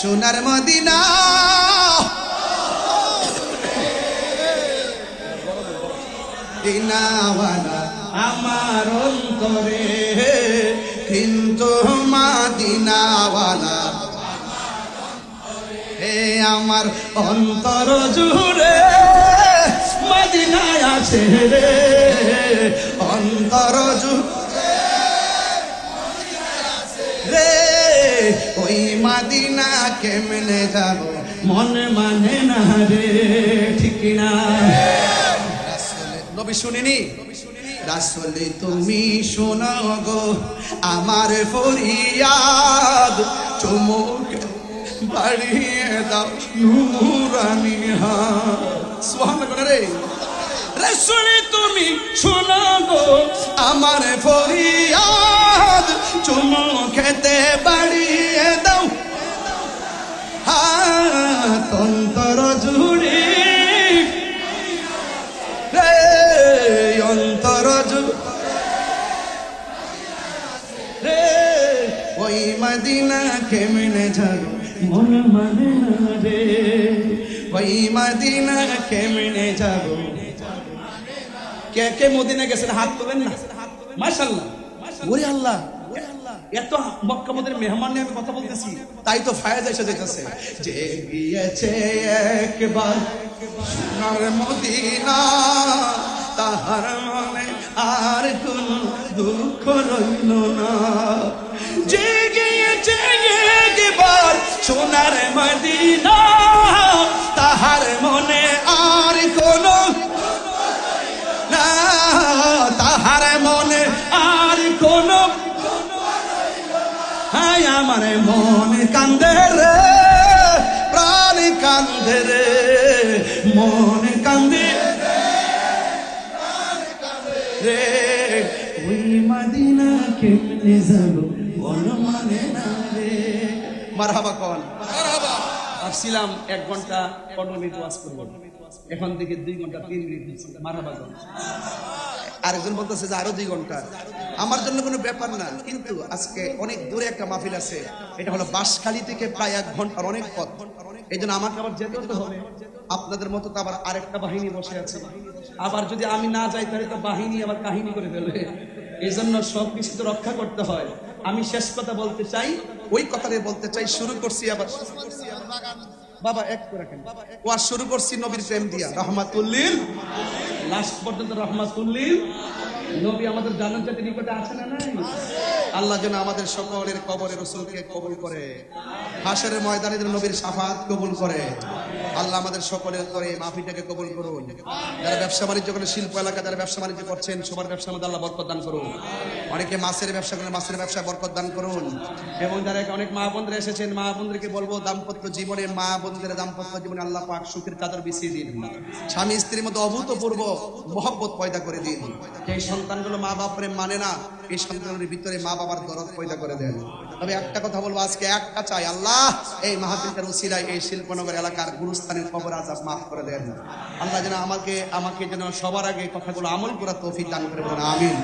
সোনার মদিনা। দিনাওয়ালা আমার অন্তরে কিন্তু মাদিনাওয়ালা হে আমার অন্তর জুড়ে মদিনায় আছে রে। ওই মাদিনা কেমনে যাব। মন মানে না রে, ঠিক না। নবী শুনিনি? রাসলে তুমি শোনো গো, আমার ফরিয়াদ চুমুক বাড়িয়ে দাও নুরানি হাত সুবহানাল্লাহ রে। রসুলি তুমি শোনো গো, আমার ফরিয়াদ ওই মদিনা কেমনে যাব মন মানে রে। ওই মদিনা কেমনে যাব কে কে মদিনা গেছেন? হাত তোলেন না। মাশাল্লাহ ওরে আল্লাহ। এত মক্কা মদিনের মেহমান নিয়ে আমি কথা বলতেছি। তাই তো ফায়াজ এসে যেতেছে যে গিয়েছে একবার সোনার মদিনা। গিয়েছে একবার সোনার মদিনা, তাহার মনে আর কোনো না, তাহার মনে আর কোন হাই আমার মন কান্দে রে, প্রাণ কান্দে রে, মন কান্দে রে। ওই মদিনা কেমনে যাব রে এক ঘণ্টা পনেরো এখন থেকে দুই ঘণ্টা, তিন মিনিট মারহাবা আরেকজন বলতেছে যে আরও দুই ঘণ্টা। আমার জন্য কোনো ব্যাপার না, কিন্তু আজকে অনেক দূরে একটা মাহফিল আছে। এটা হলো বাঁশখালী থেকে প্রায় এক ঘণ্টার অনেক পথ। এই জন্য আমাকে আবার যেতে হতে হবে। আপনাদের মতো তো আবার আরেকটা বাহিনী বসে আছে। আবার যদি আমি না যাই, তাহলে তো বাহিনী আবার কাহিনী করে ফেলবে। এই জন্য সব কিছু তো রক্ষা করতে হয়। আমি শেষ কথা বলতে চাই ওই কথাটাই বলতে চাই, শুরু করছি আবার। বাবা, এক করে ও আর শুরু করছি নবীর প্রেম দিয়া। রহমাতুল্লিল। লাস্ট পর্যন্ত রহমাতুল্লিল। নবী আমাদের জানান নিকটে আছে না নাই? আল্লাহ যেন আমাদের সকলের কবরে রসুলকে কবুল করে। হাসরের ময়দানে যেন নবীর সাফাত কবুল করে। আল্লাহ আমাদের সকলের করে মাফিটাকে কবুল করুন। যারা ব্যবসা বাণিজ্য করে, শিল্প এলাকা যারা ব্যবসা বাণিজ্য করছেন, সবার ব্যবসার মধ্যে আল্লাহ বরকত দান করুন। অনেকে মাছের ব্যবসা করে মাছের ব্যবসায় বরকত দান করুন। এবং যারা অনেক মা বোনরা এসেছেন, মা বোনদেরকে বলব, দাম্পত্য জীবনে মা বন্ধুদের দাম্পত্য জীবনে আল্লাহ পাক সুখের চাদর বিছিয়ে দিন। স্বামী, স্ত্রীর মধ্যে অভূতপূর্ব মহব্বত পয়দা করে দিন। এই সন্তানগুলো মা বাপরে মানে না এই সন্তানের ভিতরে মা বাবার দরদ পয়দা করে দেন। তবে একটা কথা বলব, আজকে একটা চাই, আল্লাহ এই মাহাবীর উসিরায় এই শিল্পনগর এলাকার গুরুস্থানের খবর আজাব মাফ করে দেন। আল্লাহ যেন আমাকে আমাকে যেন সবার আগে কথাগুলো আমল করা তৌফিক দান করে বলেন, আমিন।